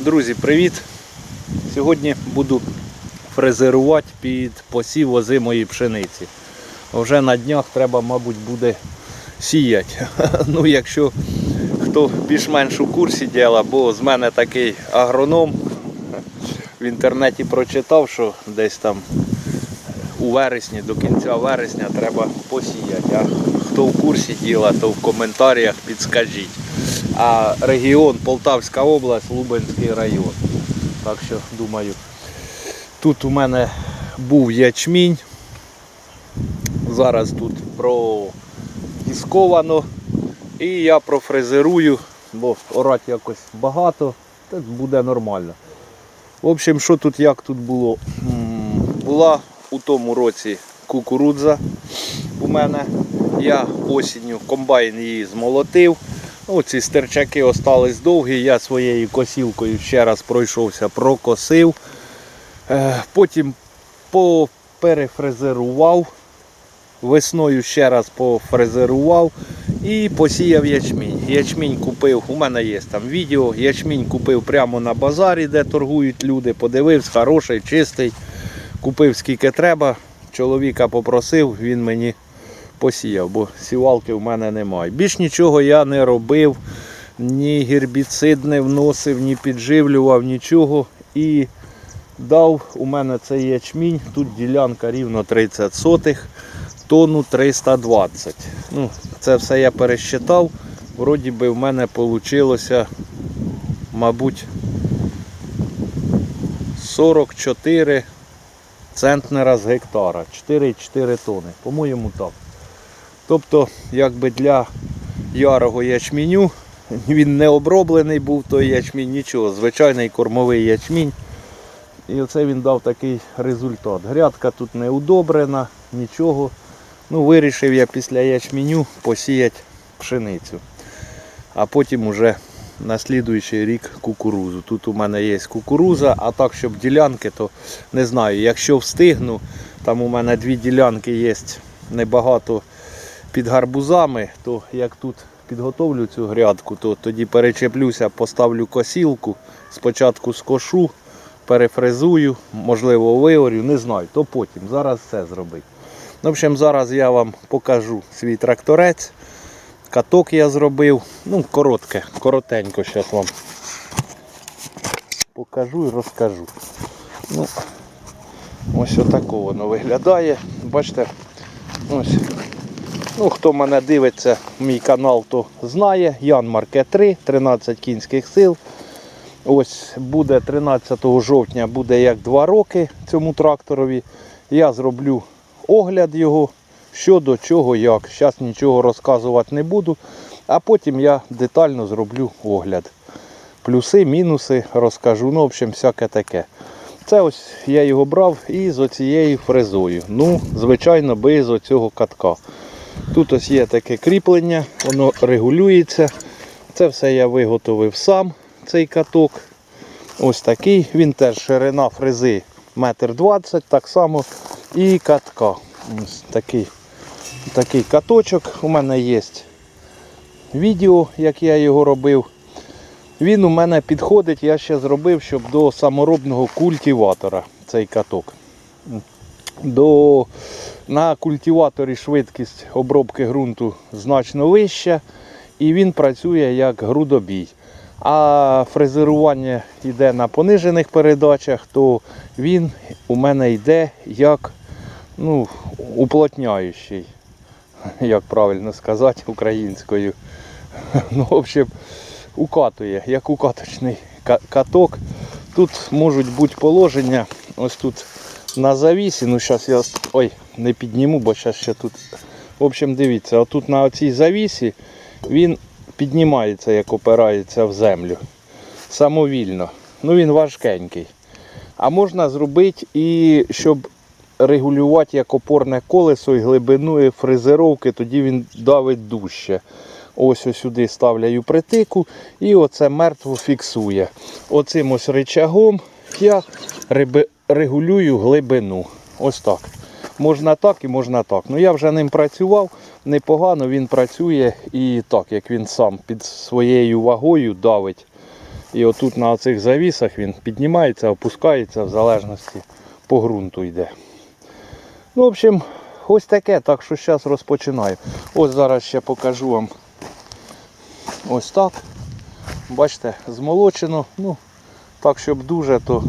Друзі, привіт! Сьогодні буду фрезерувати під посів озимої пшениці. Вже на днях треба, мабуть, буде сіяти. Ну, якщо хто більш-менш у курсі діла, бо з мене такий агроном в інтернеті прочитав, що десь там у вересні, до кінця вересня треба посіяти. А хто в курсі діла, то в коментарях підскажіть. А регіон Полтавська область, Лубенський район. Так що думаю, тут у мене був ячмінь. Зараз тут продісковано. І я профрезерую, бо орать якось багато, то буде нормально. В общем, що тут як тут було? Була у тому році кукурудза у мене. Я осінню комбайн її змолотив. Ну, ці стерчаки остались довгі, я своєю косілкою ще раз пройшовся, прокосив. Е, Потім поперефрезерував. Весною ще раз пофрезерував і посіяв ячмінь. Ячмінь купив, у мене є там відео, ячмінь купив прямо на базарі, де торгують люди. Подивився, хороший, чистий. Купив скільки треба. Чоловіка попросив, він мені посіяв, бо сівалки в мене немає. Більш нічого я не робив, ні гербіцид не вносив, ні підживлював, нічого. І дав у мене цей ячмінь. Тут ділянка рівно 30 сотих, тонну 320. Ну, це все я пересчитав. Вроді би в мене вийшло, мабуть, 44 центнера з гектара. 4,4 тони. По-моєму так. Тобто, якби для ярого ячменю він не оброблений був той ячмінь, нічого. Звичайний кормовий ячмінь. І оце він дав такий результат. Грядка тут не удобрена, нічого. Ну, вирішив я після ячменю посіяти пшеницю. А потім уже на слідуючий рік кукурузу. Тут у мене є кукуруза, а так, щоб ділянки, то не знаю. Якщо встигну, там у мене дві ділянки є небагато під гарбузами, то як тут підготовлю цю грядку, то тоді перечеплюся, поставлю косілку, спочатку скошу, перефрезую, можливо, виорю, не знаю, то потім. Зараз все зробить. В общем, зараз я вам покажу свій тракторець. Каток я зробив. Ну, коротке, коротенько зараз вам покажу і розкажу. Ну, ось отако воно виглядає. Бачите, ось. Ну, хто мене дивиться, мій канал, то знає. Ян Марке 3, 13 кінських сил. Ось буде 13 жовтня, буде як 2 роки цьому тракторові. Я зроблю огляд його, що до чого, як. Зараз нічого розказувати не буду, а потім я детально зроблю огляд. Плюси, мінуси розкажу. Ну, в общем, всяке таке. Це ось я його брав із оцією фрезою. Ну, звичайно, без оцього катка. Тут ось є таке кріплення, воно регулюється. Це все я виготовив сам, цей каток. Ось такий. Він теж ширина фрези 1,20 м, так само і катка. Ось такий, такий каточок. У мене є відео, як я його робив. Він у мене підходить, я ще зробив, щоб до саморобного культиватора цей каток. До, на культиваторі швидкість обробки ґрунту значно вища і він працює як грудобій. А фрезерування йде на понижених передачах, то він у мене йде як ну, уплотняючий, як правильно сказати українською. Ну, в общем, укатує, як укаточний каток. Тут можуть бути положення, ось тут на завісі, ну зараз я ой, не підніму, бо зараз ще тут. В общем, дивіться, отут на цій завісі він піднімається, як опирається в землю. Самовільно. Ну він важкенький. А можна зробити і щоб регулювати як опорне колесо і глибину і фрезеровки, тоді він давить дужче. Ось сюди ставляю притику і оце мертво фіксує. Оцим ось рычагом я регулюю глибину. Ось так. Можна так і можна так. Ну я вже ним працював непогано, він працює і так, як він сам під своєю вагою давить. І отут на цих завісах він піднімається, опускається в залежності по ґрунту йде. Ну, в общем, ось таке, так що зараз розпочинаю. Ось зараз ще покажу вам ось так. Бачите, змолочено. Ну, так, щоб дуже, то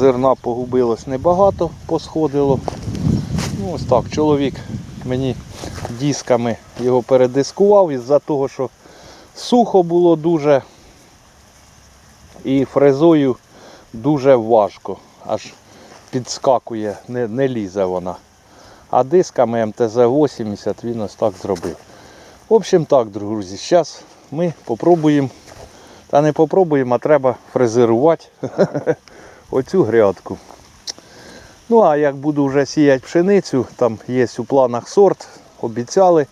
зерна погубилось небагато, посходило. Ну, ось так, чоловік мені дисками його передискував із-за того, що сухо було дуже і фрезою дуже важко. Аж підскакує, не, не лізе вона. А дисками МТЗ-80 він ось так зробив. В общем так, друзі, зараз ми попробуємо, та не попробуємо, а треба фрезерувати оцю грядку. Ну а як буду вже сіяти пшеницю, там є у планах сорт, обіцяли,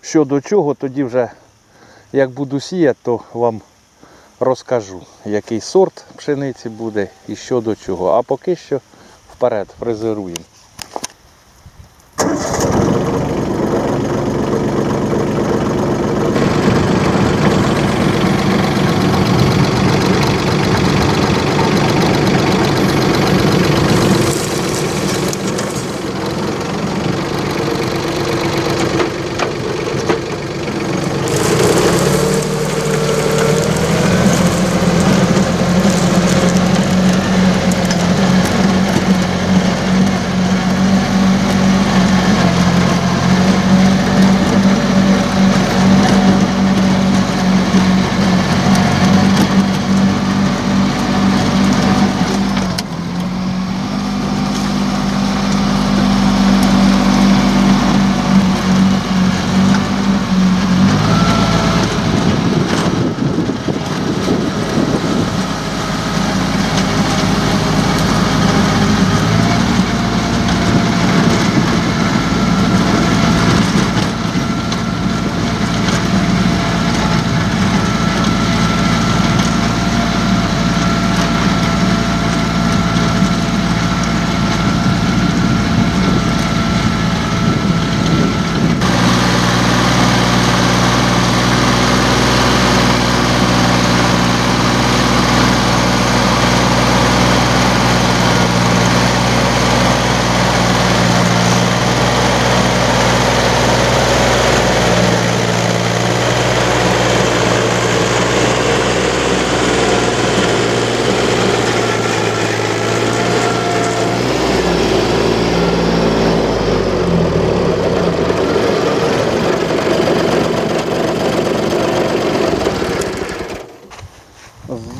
що до чого, тоді вже як буду сіяти, то вам розкажу, який сорт пшениці буде і що до чого. А поки що вперед фрезеруємо.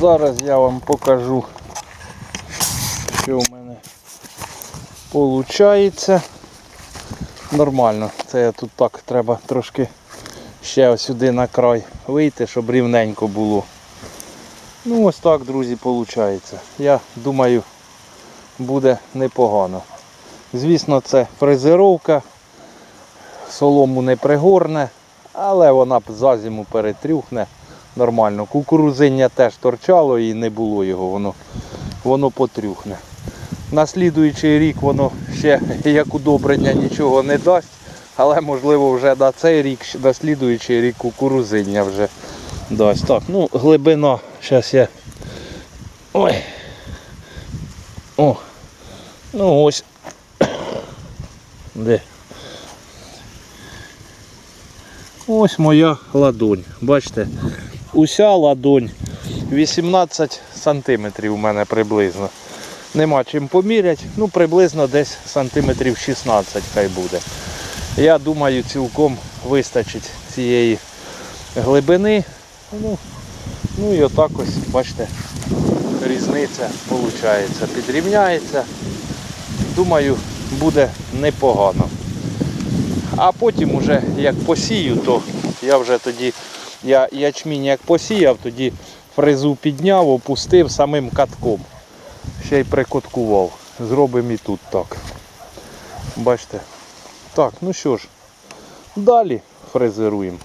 Зараз я вам покажу, що в мене виходить. Нормально. Це я тут так треба трошки ще сюди на край вийти, щоб рівненько було. Ну ось так, друзі, виходить. Я думаю, буде непогано. Звісно, це фрезеровка, солому не пригорне, але вона за зиму перетрюхне нормально. Кукурузиння теж торчало і не було його, воно, воно потрюхне. На слідуючий рік воно ще як удобрення нічого не дасть, але можливо вже на цей рік, на слідуючий рік кукурузиння вже дасть. Так, ну глибина, зараз я. Ой. О. Ну ось. Де? Ось моя ладонь. Бачите, уся ладонь 18 сантиметрів у мене приблизно. Нема чим поміряти, ну приблизно десь сантиметрів 16 хай буде. Я думаю, цілком вистачить цієї глибини. Ну, ну і отак ось, бачите, різниця виходить. Підрівняється. Думаю, буде непогано. А потім уже як посію, то я вже тоді, я ячмінь як посіяв, тоді фрезу підняв, опустив самим катком. Ще й прикоткував. Зробимо і тут так. Бачите. Так, ну що ж, далі фрезеруємо.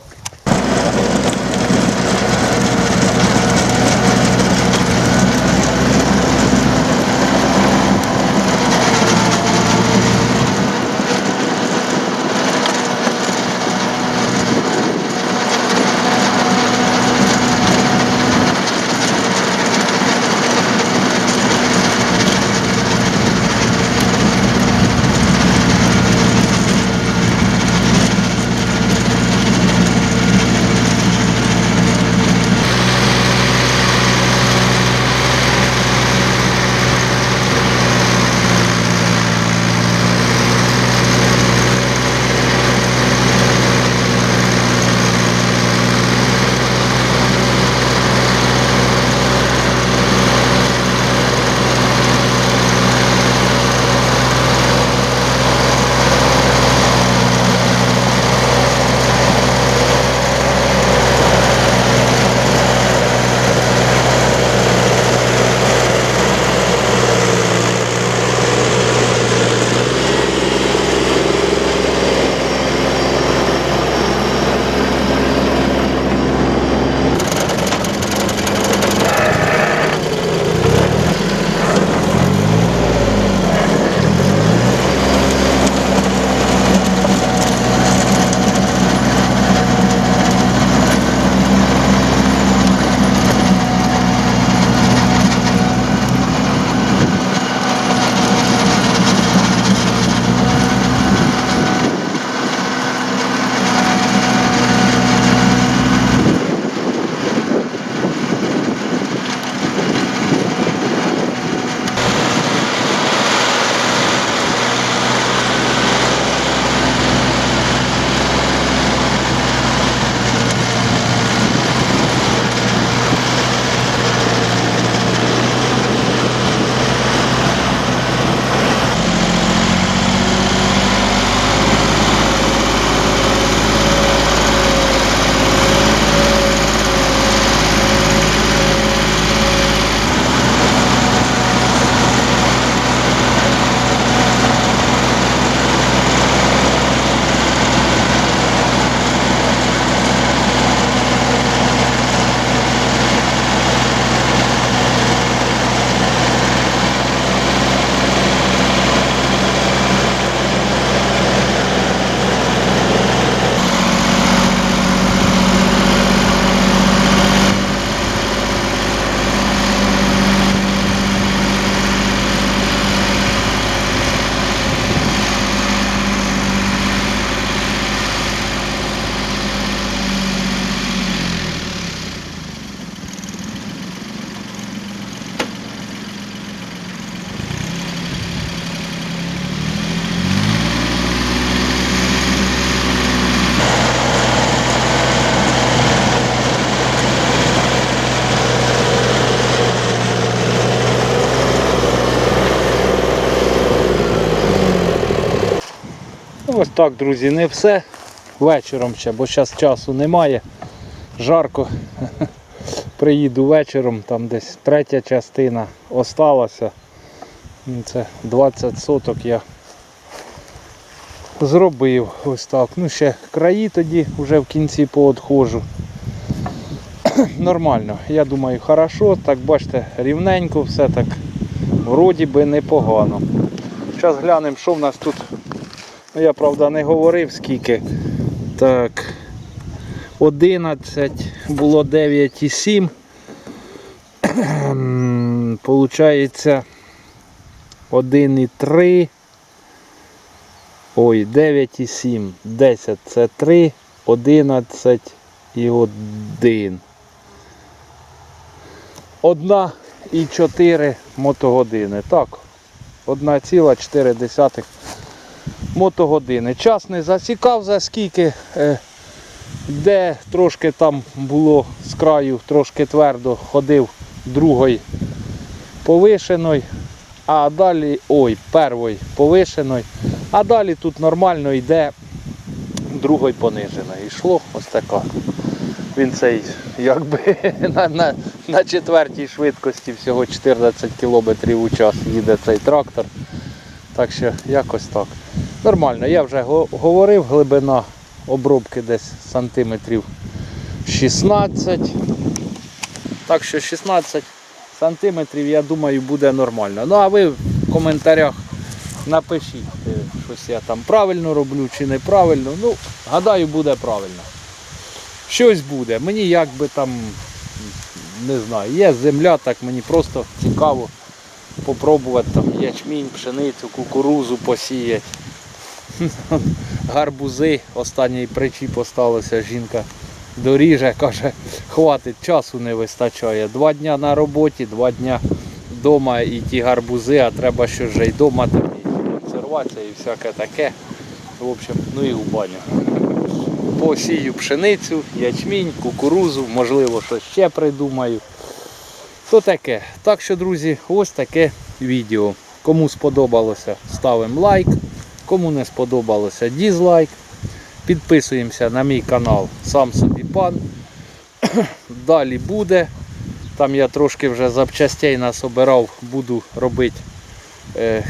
Ось так, друзі, не все. Вечором ще, бо зараз часу немає. Жарко. Приїду вечором, там десь третя частина осталася. Ну, Це 20 соток я зробив ось так. Ну ще краї тоді вже в кінці поотходжу. Нормально, я думаю, хорошо. Так бачите, рівненько, все так вроді би непогано. Зараз глянемо, що в нас тут. Ну, я правда не говорив скільки. Так. 11, було 9,7. Ем, Получається 1,3. Ой, 9,7. 10 це 3, 11 і 1. Одна і 4 мотогодини. Так, 1,4 мотогодини. Час не засікав за скільки, е, де трошки там було з краю, трошки твердо ходив другої повишеної, а далі, ой, первої повишеної, а далі тут нормально йде другої пониженої. Йшло ось така. Він цей якби на, на, на четвертій швидкості всього 14 км у час їде цей трактор. Так що якось так. Нормально, я вже говорив, глибина обробки десь сантиметрів 16. Так що 16 сантиметрів, я думаю, буде нормально. Ну а ви в коментарях напишіть, е, щось я там правильно роблю чи неправильно. Ну, гадаю, буде правильно. Щось буде. Мені як би там, не знаю, є земля, так мені просто цікаво попробувати там ячмінь, пшеницю, кукурузу посіяти. Гарбузи, останній причіп осталося, жінка доріже, каже, хватить, часу не вистачає. Два дня на роботі, два дня вдома і ті гарбузи, а треба що вже й вдома там і консервація і всяке таке. В общем, ну і в баню. Посію пшеницю, ячмінь, кукурузу, можливо, щось ще придумаю. То таке. Так що, друзі, ось таке відео. Кому сподобалося, ставимо лайк. Кому не сподобалося, дізлайк. Підписуємося на мій канал Сам собі пан. Далі буде. Там я трошки вже запчастей насобирав, буду робити е,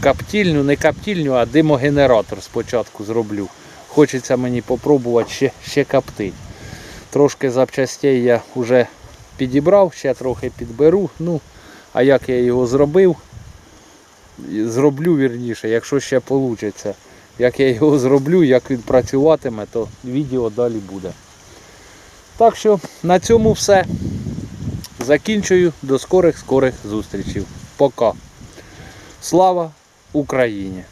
каптільню, не каптільню, а димогенератор спочатку зроблю. Хочеться мені попробувати ще, ще коптити. Трошки запчастей я вже підібрав, ще трохи підберу. Ну, а як я його зробив, зроблю вірніше, якщо ще вийде. Як я його зроблю, як він працюватиме, то відео далі буде. Так що на цьому все. Закінчую. До скорих скорих зустрічей. Пока. Слава Україні!